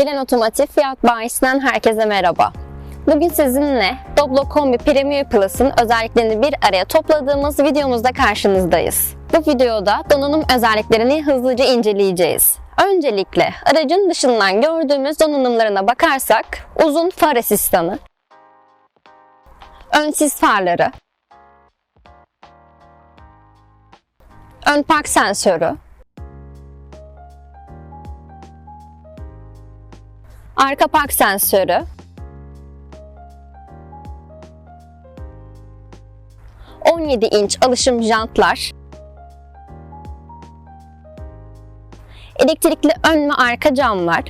Bilen Otomotiv Fiyat Bayisi'nden herkese merhaba. Bugün sizinle Doblo Kombi Premier Plus'ın özelliklerini bir araya topladığımız videomuzda karşınızdayız. Bu videoda donanım özelliklerini hızlıca inceleyeceğiz. Öncelikle aracın dışından gördüğümüz donanımlarına bakarsak uzun far asistanı, ön sis farları, ön park sensörü, arka park sensörü, 17 inç alışım jantlar, elektrikli ön ve arka camlar,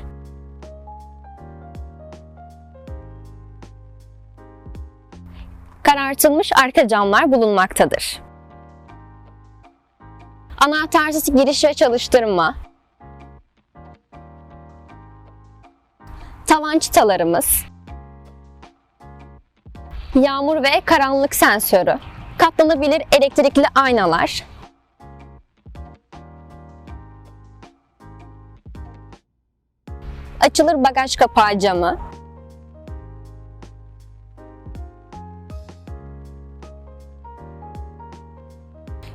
karartılmış arka camlar bulunmaktadır. Anahtarsız giriş ve çalıştırma, tavan çıtalarımız, yağmur ve karanlık sensörü, katlanabilir elektrikli aynalar, açılır bagaj kapağı camı,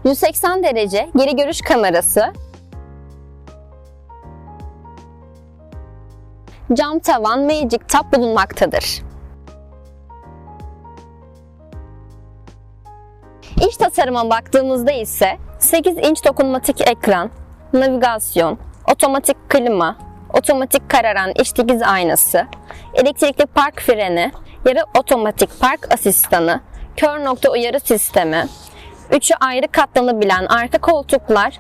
...180 derece geri görüş kamerası, cam tavan Magic Tab bulunmaktadır. İç tasarıma baktığımızda ise 8 inç dokunmatik ekran, navigasyon, otomatik klima, otomatik kararan iç dikiz aynası, elektrikli park freni, yarı otomatik park asistanı, kör nokta uyarı sistemi, üçü ayrı katlanabilen arka koltuklar,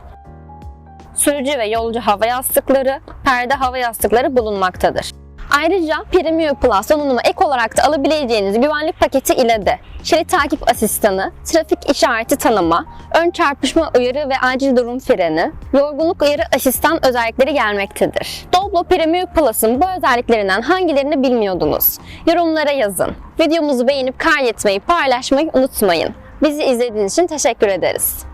sürücü ve yolcu hava yastıkları, perde hava yastıkları bulunmaktadır. Ayrıca Premium Plus donanımı ek olarak da alabileceğiniz güvenlik paketi ile de şerit takip asistanı, trafik işareti tanıma, ön çarpışma uyarı ve acil durum freni, yorgunluk uyarı asistan özellikleri gelmektedir. Doblo Premium Plus'ın bu özelliklerinden hangilerini bilmiyordunuz? Yorumlara yazın. Videomuzu beğenip kaydetmeyi, paylaşmayı unutmayın. Bizi izlediğiniz için teşekkür ederiz.